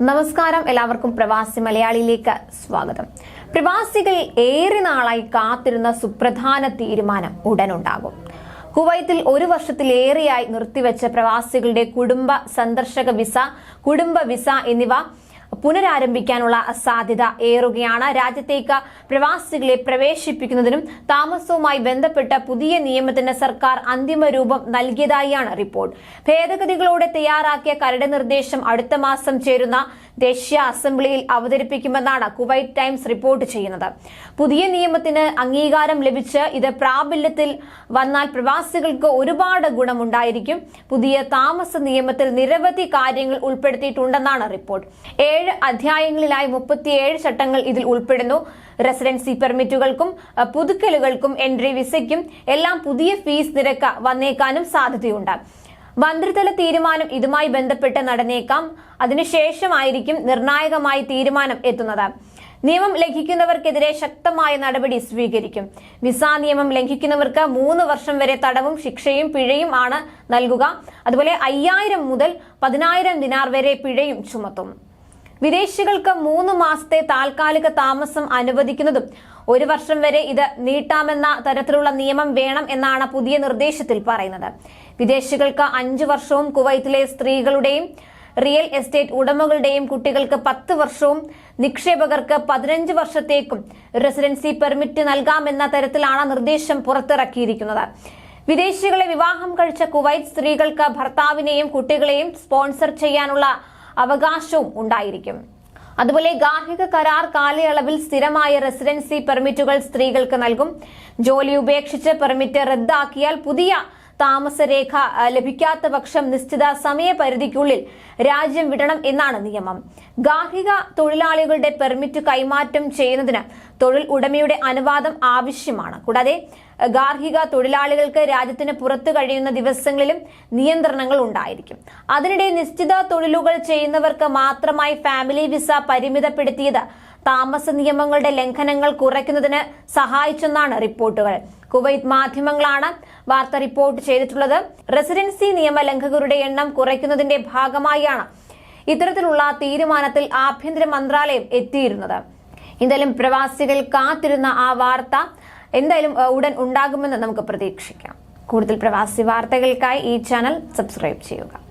നമസ്കാരം. എല്ലാവർക്കും പ്രവാസി മലയാളിയിലേക്ക് സ്വാഗതം. പ്രവാസികൾ ഏറെ നാളായി കാത്തിരുന്ന സുപ്രധാന തീരുമാനം ഉടനുണ്ടാകും. കുവൈത്തിൽ ഒരു വർഷത്തിലേറെയായി നിർത്തിവെച്ച പ്രവാസികളുടെ കുടുംബ സന്ദർശക വിസ കുടുംബ വിസ എന്നിവ പുനരാരംഭിക്കാനുള്ള സാധ്യത ഏറുകയാണ്. രാജ്യത്തേക്ക് പ്രവാസികളെ പ്രവേശിപ്പിക്കുന്നതിനും താമസവുമായി ബന്ധപ്പെട്ട പുതിയ നിയമത്തിന് സർക്കാർ അന്തിമ രൂപം നൽകിയതായാണ് റിപ്പോർട്ട്. ഭേദഗതികളോടെ തയ്യാറാക്കിയ കരട് നിർദ്ദേശം അടുത്ത മാസം ചേരുന്ന ദേശീയ അസംബ്ലിയിൽ അവതരിപ്പിക്കുമെന്നാണ് കുവൈറ്റ് ടൈംസ് റിപ്പോർട്ട് ചെയ്യുന്നത്. പുതിയ നിയമത്തിന് അംഗീകാരം ലഭിച്ച് ഇത് പ്രാബല്യത്തിൽ വന്നാൽ പ്രവാസികൾക്ക് ഒരുപാട് ഗുണമുണ്ടായിരിക്കും. പുതിയ താമസ നിയമത്തിൽ നിരവധി കാര്യങ്ങൾ ഉൾപ്പെടുത്തിയിട്ടുണ്ടെന്നാണ് റിപ്പോർട്ട്. ഏഴ് അധ്യായങ്ങളിലായി മുപ്പത്തിയേഴ് ചട്ടങ്ങൾ ഇതിൽ ഉൾപ്പെടുന്നു. റെസിഡൻസി പെർമിറ്റുകൾക്കും പുതുക്കലുകൾക്കും എൻട്രി വിസയ്ക്കും എല്ലാം പുതിയ ഫീസ് നിരക്ക് വന്നേക്കാനും സാധ്യതയുണ്ട്. മന്ത്രിതല തീരുമാനം ഇതുമായി ബന്ധപ്പെട്ട് നടന്നേക്കാം. അതിനുശേഷമായിരിക്കും നിർണായകമായി തീരുമാനം എത്തുന്നത്. നിയമം ലംഘിക്കുന്നവർക്കെതിരെ ശക്തമായ നടപടി സ്വീകരിക്കും. വിസ നിയമം ലംഘിക്കുന്നവർക്ക് മൂന്ന് വർഷം വരെ തടവും ശിക്ഷയും പിഴയും ആണ് നൽകുക. അതുപോലെ അയ്യായിരം മുതൽ പതിനായിരം ദിനാർ വരെ പിഴയും ചുമത്തും. വിദേശികൾക്ക് മൂന്ന് മാസത്തെ താൽക്കാലിക താമസം അനുവദിക്കുന്നതും ഒരു വർഷം വരെ ഇത് നീട്ടാമെന്ന തരത്തിലുള്ള നിയമം വേണം എന്നാണ് പുതിയ നിർദ്ദേശത്തിൽ പറയുന്നത്. വിദേശികൾക്ക് അഞ്ചു വർഷവും കുവൈത്തിലെ സ്ത്രീകളുടെയും റിയൽ എസ്റ്റേറ്റ് ഉടമകളുടെയും കുട്ടികൾക്ക് പത്ത് വർഷവും നിക്ഷേപകർക്ക് പതിനഞ്ച് വർഷത്തേക്കും റെസിഡൻസി പെർമിറ്റ് നൽകാമെന്ന തരത്തിലാണ് നിർദ്ദേശം പുറത്തിറക്കിയിരിക്കുന്നത്. വിദേശികളെ വിവാഹം കഴിച്ച കുവൈറ്റ് സ്ത്രീകൾക്ക് ഭർത്താവിനെയും കുട്ടികളെയും സ്പോൺസർ ചെയ്യാനുള്ള അവകാശവും ഉണ്ടായിരിക്കും. അതുപോലെ ഗാർഹിക കരാർ കാലയളവിൽ സ്ഥിരമായ റെസിഡൻസി പെർമിറ്റുകൾ സ്ത്രീകൾക്ക് നൽകും. ജോലി ഉപേക്ഷിച്ച് പെർമിറ്റ് റദ്ദാക്കിയാൽ പുതിയ താമസരേഖ ലഭിക്കാത്ത പക്ഷം നിശ്ചിത സമയപരിധിക്കുള്ളിൽ രാജ്യം വിടണം എന്നാണ് നിയമം. ഗാർഹിക തൊഴിലാളികളുടെ പെർമിറ്റ് കൈമാറ്റം ചെയ്യുന്നതിന് തൊഴിൽ ഉടമയുടെ അനുവാദം ആവശ്യമാണ്. കൂടാതെ ഗാർഹിക തൊഴിലാളികൾക്ക് രാജ്യത്തിന് പുറത്തു കഴിയുന്ന ദിവസങ്ങളിലും നിയന്ത്രണങ്ങൾ ഉണ്ടായിരിക്കും. അതിനിടെ നിശ്ചിത തൊഴിലുകൾ ചെയ്യുന്നവർക്ക് മാത്രമായി ഫാമിലി വിസ പരിമിതപ്പെടുത്തിയത് താമസ നിയമങ്ങളുടെ ലംഘനങ്ങൾ കുറയ്ക്കുന്നതിന് സഹായിച്ചെന്നാണ് റിപ്പോർട്ടുകൾ. കുവൈത്ത് മാധ്യമങ്ങളാണ് വാർത്ത റിപ്പോർട്ട് ചെയ്തിട്ടുള്ളത്. റെസിഡൻസി നിയമ ലംഘകരുടെ എണ്ണം കുറയ്ക്കുന്നതിന്റെ ഭാഗമായാണ് ഇത്തരത്തിലുള്ള തീരുമാനത്തിൽ ആഭ്യന്തര മന്ത്രാലയം എത്തിയിരുന്നത്. എന്തായാലും പ്രവാസികൾ കാത്തിരുന്ന ആ വാർത്ത എന്തായാലും ഉടൻ ഉണ്ടാകുമെന്ന് നമുക്ക് പ്രതീക്ഷിക്കാം. കൂടുതൽ പ്രവാസി വാർത്തകൾക്കായി ഈ ചാനൽ സബ്സ്ക്രൈബ് ചെയ്യുക.